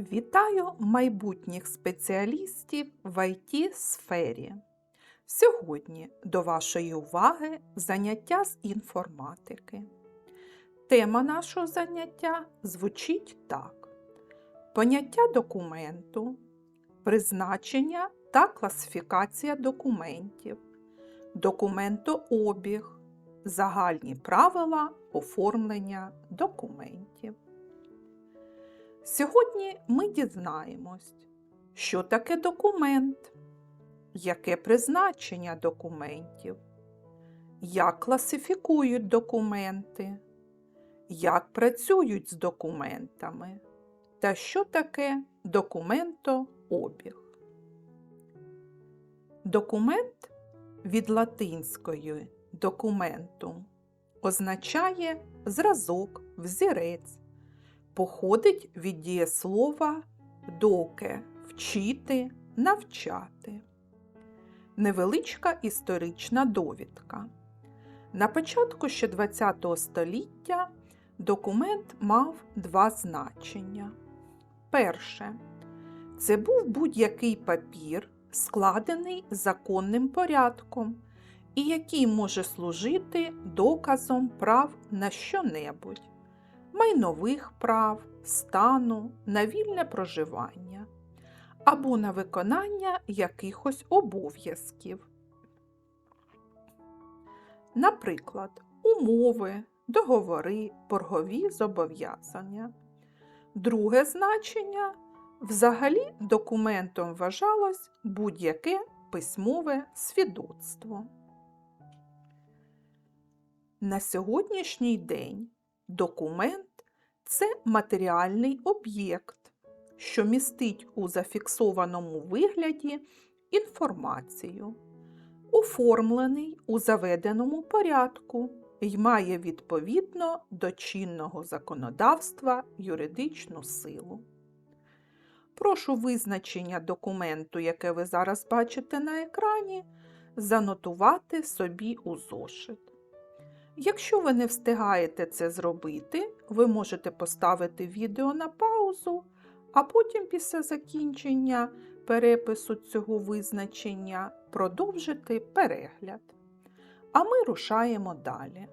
Вітаю майбутніх спеціалістів в it сфері. Сьогодні до вашої уваги заняття з інформатики. Тема нашого заняття звучить так: поняття документу, призначення та класифікація документів, документообіг, загальні правила оформлення документів. Сьогодні ми дізнаємось, що таке документ, яке призначення документів, як класифікують документи, як працюють з документами та що таке документообіг. Документ від латинської документум означає зразок, взірець походить від дієслова доке вчити, навчати. Невеличка історична довідка. На початку ще ХХ століття документ мав два значення. Перше це був будь-який папір, складений законним порядком, і який може служити доказом прав на що-небудь майнових прав, стану, на вільне проживання або на виконання якихось обов'язків. Наприклад, умови, договори, боргові зобов'язання. Друге значення взагалі документом вважалось будь-яке письмове свідоцтво. На сьогоднішній день Документ це матеріальний об'єкт, що містить у зафіксованому вигляді інформацію, оформлений у заведеному порядку і має відповідно до чинного законодавства юридичну силу. Прошу визначення документу, яке ви зараз бачите на екрані, занотувати собі у зошит. Якщо ви не встигаєте це зробити, ви можете поставити відео на паузу, а потім після закінчення перепису цього визначення продовжити перегляд. А ми рушаємо далі.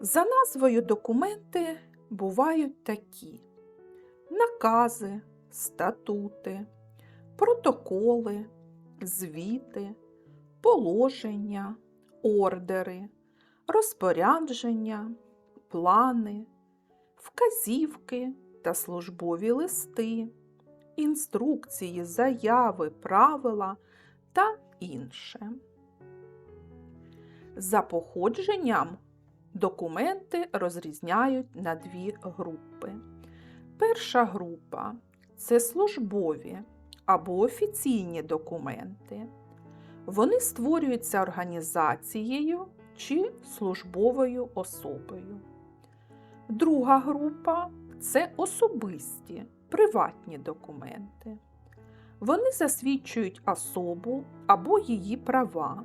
За назвою документи бувають такі: накази, статути, протоколи, звіти, положення ордери, розпорядження, плани, вказівки та службові листи, інструкції, заяви, правила та інше. За походженням документи розрізняють на дві групи. Перша група це службові або офіційні документи. Вони створюються організацією чи службовою особою. Друга група це особисті, приватні документи. Вони засвідчують особу або її права,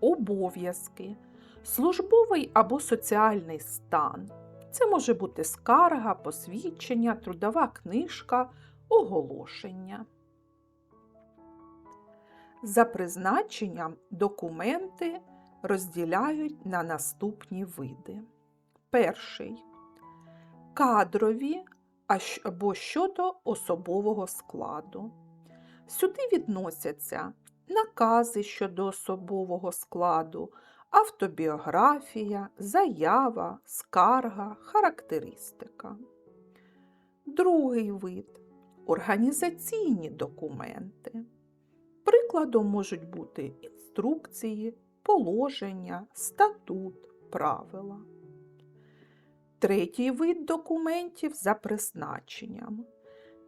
обов'язки, службовий або соціальний стан. Це може бути скарга, посвідчення, трудова книжка, оголошення. За призначенням документи розділяють на наступні види. Перший кадрові або щодо особового складу. Сюди відносяться накази щодо особового складу, автобіографія, заява, скарга, характеристика. Другий вид організаційні документи. Прикладом можуть бути інструкції, положення, статут, правила. Третій вид документів за призначенням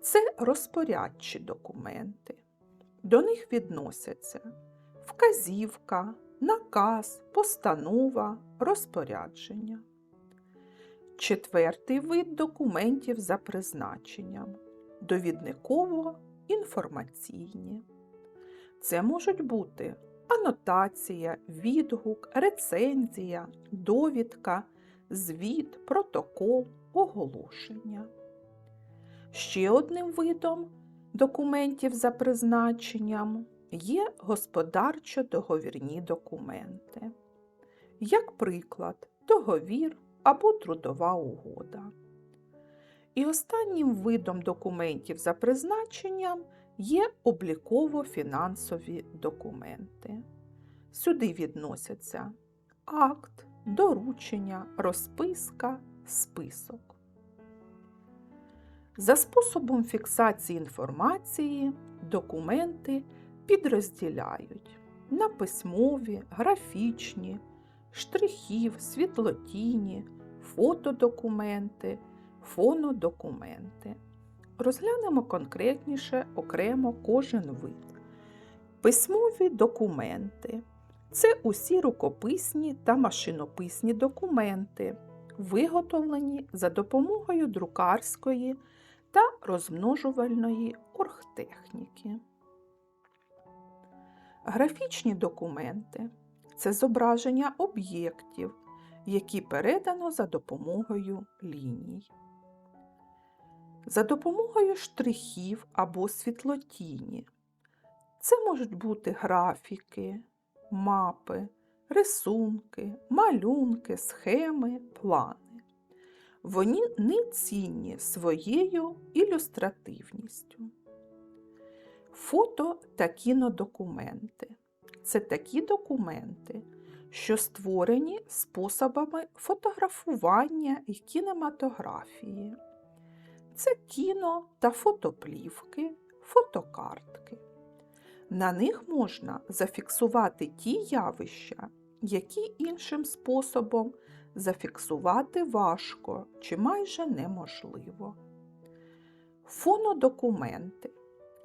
це розпорядчі документи. До них відносяться вказівка, наказ, постанова, розпорядження. Четвертий вид документів за призначенням довідниково-інформаційні. Це можуть бути анотація, відгук, рецензія, довідка, звіт, протокол, оголошення. Ще одним видом документів за призначенням є господарчо-договірні документи. Як приклад, договір або трудова угода. І останнім видом документів за призначенням є обліково-фінансові документи. Сюди відносяться акт, доручення, розписка, список. За способом фіксації інформації документи підрозділяють на письмові, графічні, штрихів, світлотіні, фотодокументи, фонодокументи. Розглянемо конкретніше окремо кожен вид. Письмові документи це усі рукописні та машинописні документи, виготовлені за допомогою друкарської та розмножувальної оргтехніки. Графічні документи це зображення об'єктів, які передано за допомогою ліній. За допомогою штрихів або світлотіні. Це можуть бути графіки, мапи, рисунки, малюнки, схеми, плани. Вони не цінні своєю ілюстративністю. Фото та кінодокументи це такі документи, що створені способами фотографування і кінематографії. Це кіно та фотоплівки, фотокартки. На них можна зафіксувати ті явища, які іншим способом зафіксувати важко чи майже неможливо. Фонодокументи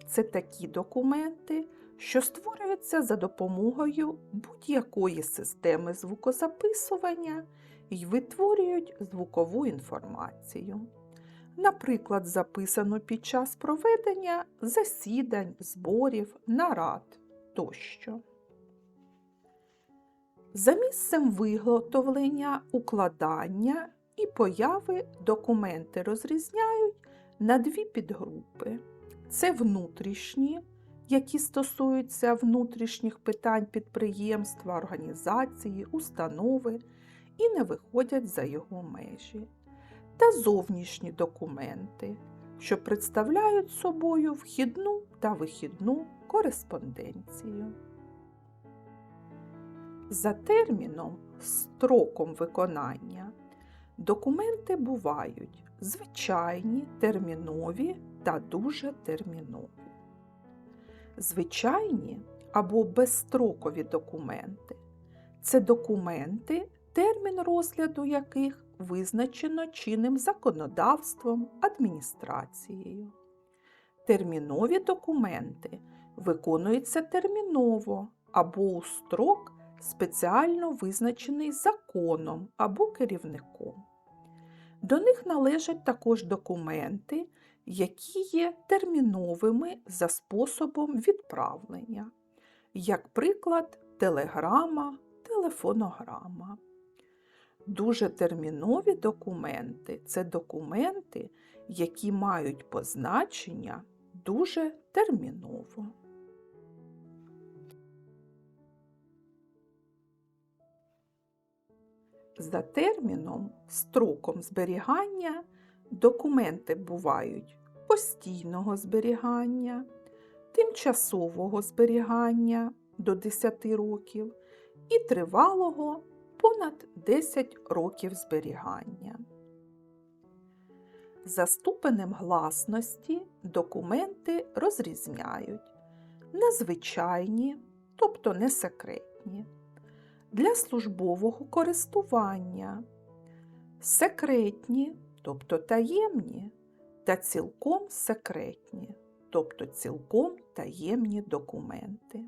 це такі документи, що створюються за допомогою будь-якої системи звукозаписування і витворюють звукову інформацію. Наприклад, записану під час проведення засідань, зборів, нарад тощо. За місцем виготовлення, укладання і появи документи розрізняють на дві підгрупи. Це внутрішні, які стосуються внутрішніх питань підприємства, організації, установи і не виходять за його межі, та зовнішні документи, що представляють собою вхідну та вихідну кореспонденцію. За терміном, строком виконання документи бувають звичайні, термінові та дуже термінові. Звичайні або безстрокові документи це документи, термін розгляду яких визначено чинним законодавством адміністрацією. Термінові документи виконуються терміново або у строк, спеціально визначений законом або керівником. До них належать також документи, які є терміновими за способом відправлення, як приклад, телеграма, телефонограма. Дуже термінові документи це документи, які мають позначення дуже терміново. За терміном, строком зберігання документи бувають постійного зберігання, тимчасового зберігання до 10 років і тривалого понад 10 років зберігання. За ступенем гласності документи розрізняють на звичайні, тобто не секретні, для службового користування, секретні, тобто таємні, та цілком секретні, тобто цілком таємні документи.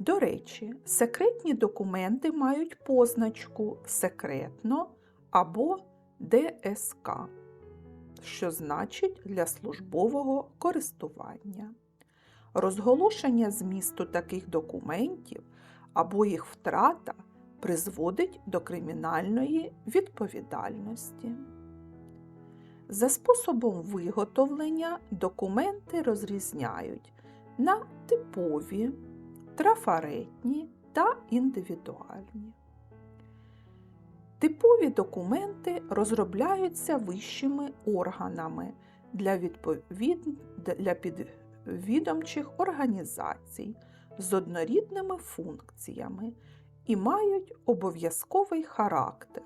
До речі, секретні документи мають позначку секретно або ДСК, що значить для службового користування. Розголошення змісту таких документів або їх втрата призводить до кримінальної відповідальності. За способом виготовлення документи розрізняють на типові, трафаретні та індивідуальні. Типові документи розробляються вищими органами для, відповід... для підвідомчих організацій з однорідними функціями і мають обов'язковий характер.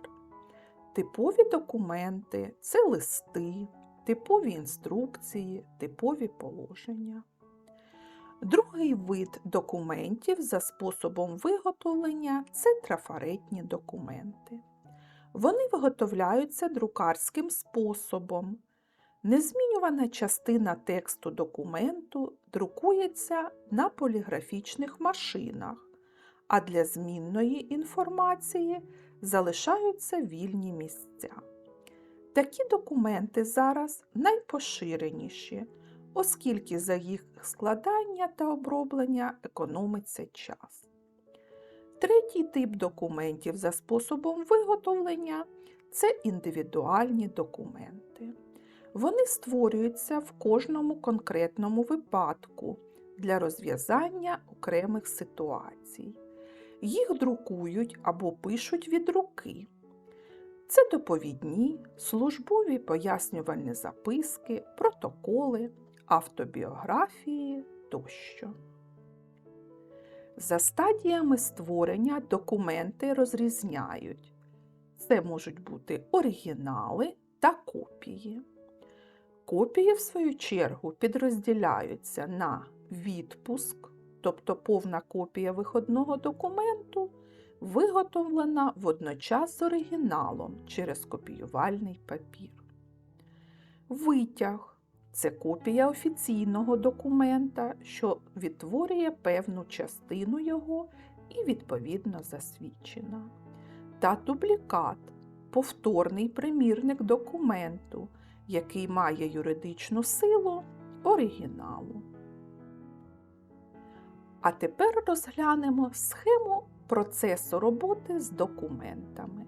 Типові документи це листи, типові інструкції, типові положення. Другий вид документів за способом виготовлення це трафаретні документи. Вони виготовляються друкарським способом. Незмінювана частина тексту документу друкується на поліграфічних машинах, а для змінної інформації залишаються вільні місця. Такі документи зараз найпоширеніші, оскільки за їх складання та оброблення економиться час. Третій тип документів за способом виготовлення це індивідуальні документи. Вони створюються в кожному конкретному випадку для розв'язання окремих ситуацій. Їх друкують або пишуть від руки. Це доповідні, службові пояснювальні записки, протоколи, автобіографії тощо. За стадіями створення документи розрізняють. Це можуть бути оригінали та копії. Копії, в свою чергу, підрозділяються на відпуск, тобто повна копія виходного документу, виготовлена водночас з оригіналом через копіювальний папір. Витяг це копія офіційного документа, що відтворює певну частину його і відповідно засвідчена. Та дублікат повторний примірник документу, який має юридичну силу оригіналу. А тепер розглянемо схему процесу роботи з документами.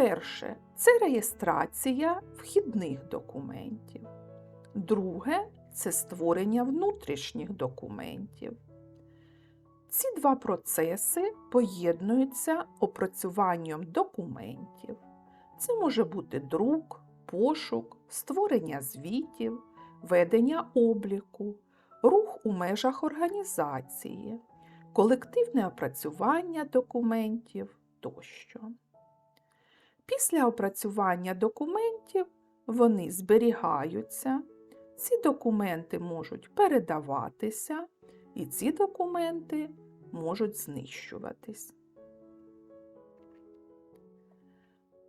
Перше це реєстрація вхідних документів. Друге це створення внутрішніх документів. Ці два процеси поєднуються опрацюванням документів. Це може бути друк, пошук, створення звітів, ведення обліку, рух у межах організації, колективне опрацювання документів тощо. Після опрацювання документів вони зберігаються, ці документи можуть передаватися, і ці документи можуть знищуватись.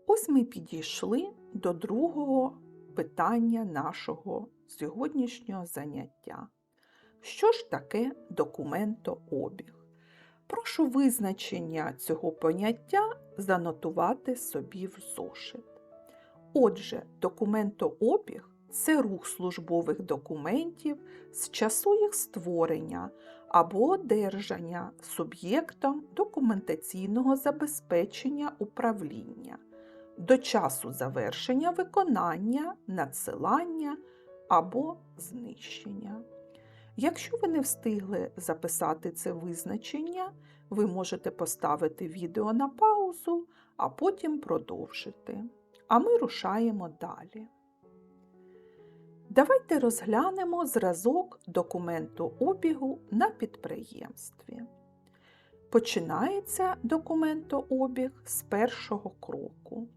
Ось ми підійшли до другого питання нашого сьогоднішнього заняття. Що ж таке документообіг? Прошу визначення цього поняття занотувати собі в зошит. Отже, документообіг це рух службових документів з часу їх створення або одержання суб'єктом документаційного забезпечення управління до часу завершення виконання, надсилання або знищення. Якщо ви не встигли записати це визначення, ви можете поставити відео на паузу, а потім продовжити. А ми рушаємо далі. Давайте розглянемо зразок документу обігу на підприємстві. Починається документообіг з першого кроку.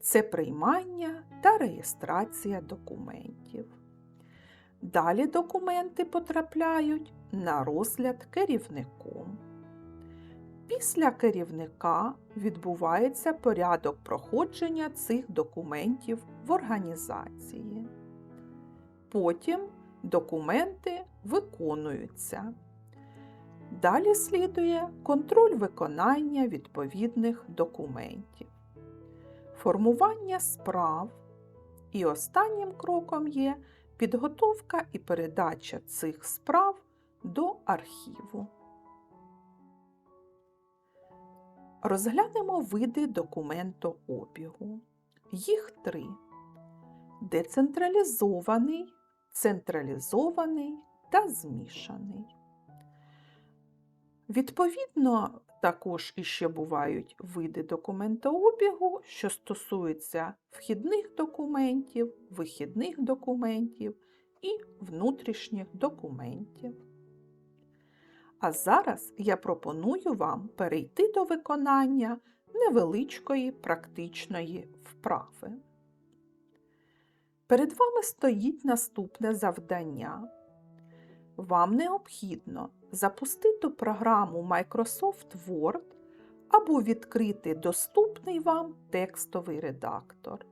Це приймання та реєстрація документів. Далі документи потрапляють на розгляд керівником. Після керівника відбувається порядок проходження цих документів в організації. Потім документи виконуються. Далі слідує контроль виконання відповідних документів, формування справ. І останнім кроком є підготовка і передача цих справ до архіву. Розглянемо види документообігу. Їх три: децентралізований, централізований та змішаний. Відповідно, також іще бувають види документообігу, що стосуються вхідних документів, вихідних документів і внутрішніх документів. А зараз я пропоную вам перейти до виконання невеличкої практичної вправи. Перед вами стоїть наступне завдання. Вам необхідно запустити програму Microsoft Word або відкрити доступний вам текстовий редактор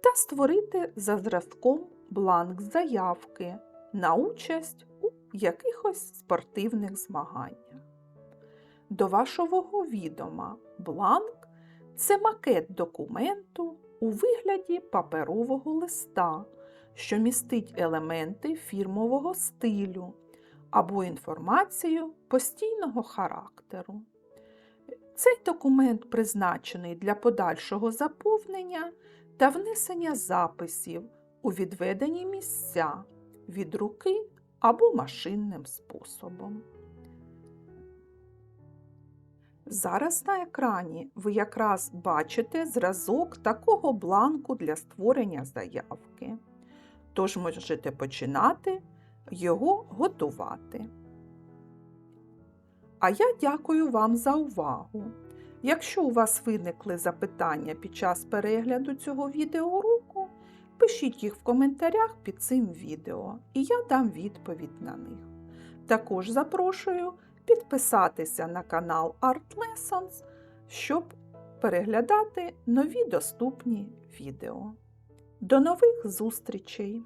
та створити за зразком бланк заявки на участь у якихось спортивних змаганнях. До вашого відома бланк це макет документу у вигляді паперового листа, що містить елементи фірмового стилю або інформацію постійного характеру. Цей документ призначений для подальшого заповнення та внесення записів у відведені місця від руки або машинним способом. Зараз на екрані ви якраз бачите зразок такого бланку для створення заявки. Тож можете починати його готувати. А я дякую вам за увагу. Якщо у вас виникли запитання під час перегляду цього відеоуроку, пишіть їх в коментарях під цим відео, і я дам відповідь на них. Також запрошую підписатися на канал Art Lessons, щоб переглядати нові доступні відео. До нових зустрічей!